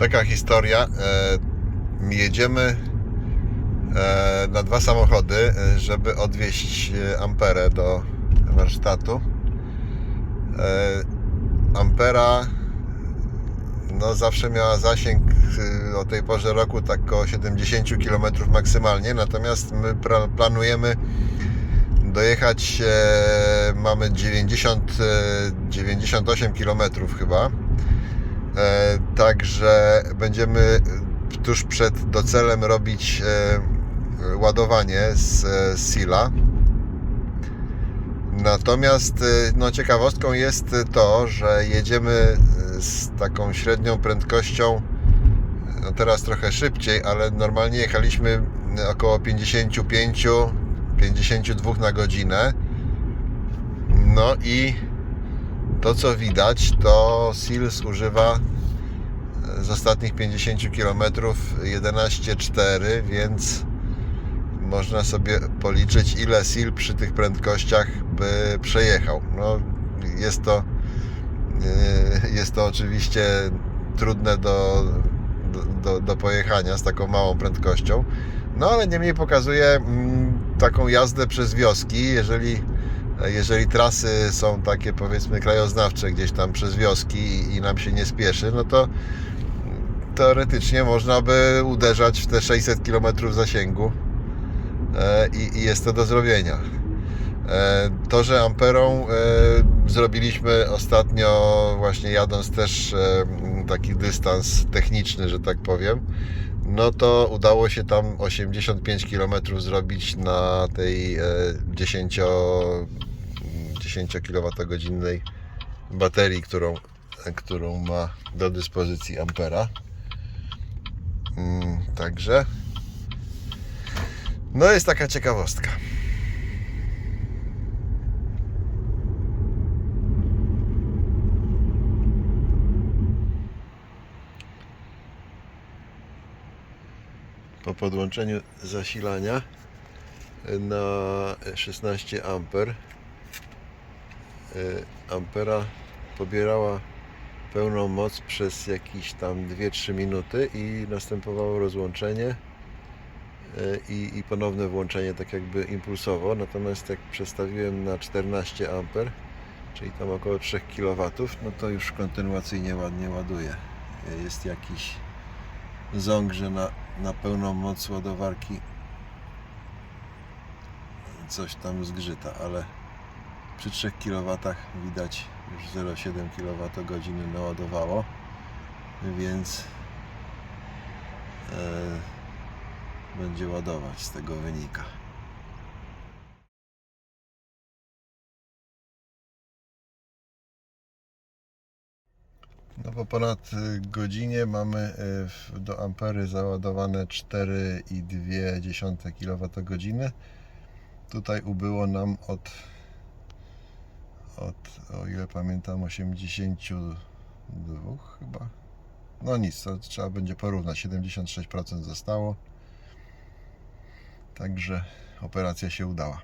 Taka historia. E, jedziemy e, na dwa samochody, e, żeby odwieźć Amperę do warsztatu. Ampera no, zawsze miała zasięg o tej porze roku tak około 70 km maksymalnie, natomiast my planujemy dojechać, mamy 90, e, 98 km chyba. E, Także będziemy tuż przed docelem robić e, ładowanie z, e, Sila. Natomiast no, ciekawostką jest to, że jedziemy z taką średnią prędkością, no teraz trochę szybciej, ale normalnie jechaliśmy około 55 52 na godzinę. No i to co widać, to Sils używa z ostatnich 50 km 11,4, więc można sobie policzyć ile Sil przy tych prędkościach by przejechał. No, jest to yy, jest to oczywiście trudne do, do, do, do pojechania z taką małą prędkością. No ale niemniej pokazuje mm, taką jazdę przez wioski, jeżeli, jeżeli trasy są takie powiedzmy krajoznawcze gdzieś tam przez wioski i, nam się nie spieszy, no to teoretycznie można by uderzać w te 600 km zasięgu e, i, jest to do zrobienia. E, To, że Amperą e, zrobiliśmy ostatnio właśnie jadąc też e, taki dystans techniczny, że tak powiem, no to udało się tam 85 km zrobić na tej e, 10, 10 kWh baterii, którą, którą ma do dyspozycji Ampera. Mm, Także no jest taka ciekawostka. po podłączeniu zasilania na 16 amper ampera pobierała pełną moc przez jakieś tam 2-3 minuty i następowało rozłączenie e, i, i ponowne włączenie tak jakby impulsowo. Natomiast jak przestawiłem na 14 amper czyli tam około 3 kW no to już kontynuacyjnie ładnie ładuje. E, jest jakiś ząg, że na, na pełną moc ładowarki coś tam zgrzyta, ale przy 3 kW widać już 0,7 kWh naładowało, więc e, będzie ładować z tego wynika. No po ponad y, godzinie mamy y, do ampery załadowane 4,2 kWh. Tutaj ubyło nam od, od, o ile pamiętam, 82 chyba. No nic, to trzeba będzie porównać. 76% zostało. Także operacja się udała.